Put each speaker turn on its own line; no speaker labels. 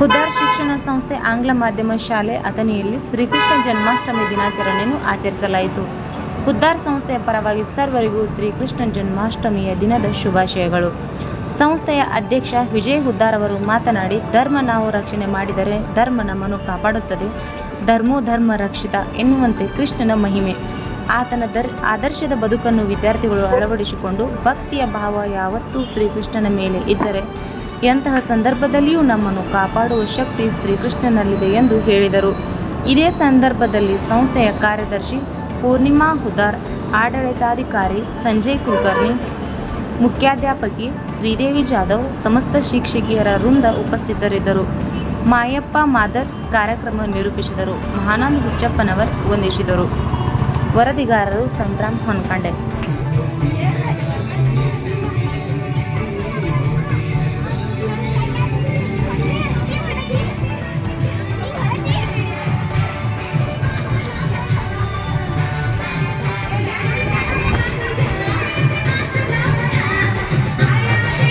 ಹುದ್ದಾರ್ ಶಿಕ್ಷಣ ಸಂಸ್ಥೆ ಆಂಗ್ಲ ಮಾಧ್ಯಮ ಶಾಲೆ ಅಥಣಿಯಲ್ಲಿ ಶ್ರೀಕೃಷ್ಣ ಜನ್ಮಾಷ್ಟಮಿ ದಿನಾಚರಣೆಯನ್ನು ಆಚರಿಸಲಾಯಿತು. ಹುದ್ದಾರ್ ಸಂಸ್ಥೆಯ ಪರವಾಗಿ ಸರ್ವರಿಗೂ ಶ್ರೀಕೃಷ್ಣ ಜನ್ಮಾಷ್ಟಮಿಯ ದಿನದ ಶುಭಾಶಯಗಳು. ಸಂಸ್ಥೆಯ ಅಧ್ಯಕ್ಷ ವಿಜಯ್ ಹುದ್ದಾರ್ ಅವರು ಮಾತನಾಡಿ, ಧರ್ಮ ನಾವು ರಕ್ಷಣೆ ಮಾಡಿದರೆ ಧರ್ಮ ನಮ್ಮನ್ನು ಕಾಪಾಡುತ್ತದೆ. ಧರ್ಮೋ ಧರ್ಮ ರಕ್ಷಿತ ಎನ್ನುವಂತೆ ಕೃಷ್ಣನ ಮಹಿಮೆ. ಆತನ ದರ್, ಆದರ್ಶದ ಬದುಕನ್ನು ವಿದ್ಯಾರ್ಥಿಗಳು ಅಳವಡಿಸಿಕೊಂಡು ಭಕ್ತಿಯ ಭಾವ ಯಾವತ್ತೂ ಶ್ರೀಕೃಷ್ಣನ ಮೇಲೆ ಇದ್ದರೆ ಎಂತಹ ಸಂದರ್ಭದಲ್ಲಿಯೂ ನಮ್ಮನ್ನು ಕಾಪಾಡುವ ಶಕ್ತಿ ಶ್ರೀಕೃಷ್ಣನಲ್ಲಿದೆ ಎಂದು ಹೇಳಿದರು. ಇದೇ ಸಂದರ್ಭದಲ್ಲಿ ಸಂಸ್ಥೆಯ ಕಾರ್ಯದರ್ಶಿ ಪೂರ್ಣಿಮಾ ಹುದಾರ್, ಆಡಳಿತಾಧಿಕಾರಿ ಸಂಜಯ್ ಕುಲಕರ್ಣಿ, ಮುಖ್ಯಾಧ್ಯಾಪಕಿ ಶ್ರೀದೇವಿ ಜಾಧವ್, ಸಮಸ್ತ ಶಿಕ್ಷಕಿಯರ ವೃಂದ ಉಪಸ್ಥಿತರಿದ್ದರು. ಮಾಯಪ್ಪ ಮಾದರ್ ಕಾರ್ಯಕ್ರಮ ನಿರೂಪಿಸಿದರು. ಮಹಾನಂದ್ ಹುಚ್ಚಪ್ಪನವರ್ ವಂದಿಸಿದರು. ವರದಿಗಾರರು ಸಂಗ್ರಾಮ್ ಹೊನ್ಕಂಡೆ.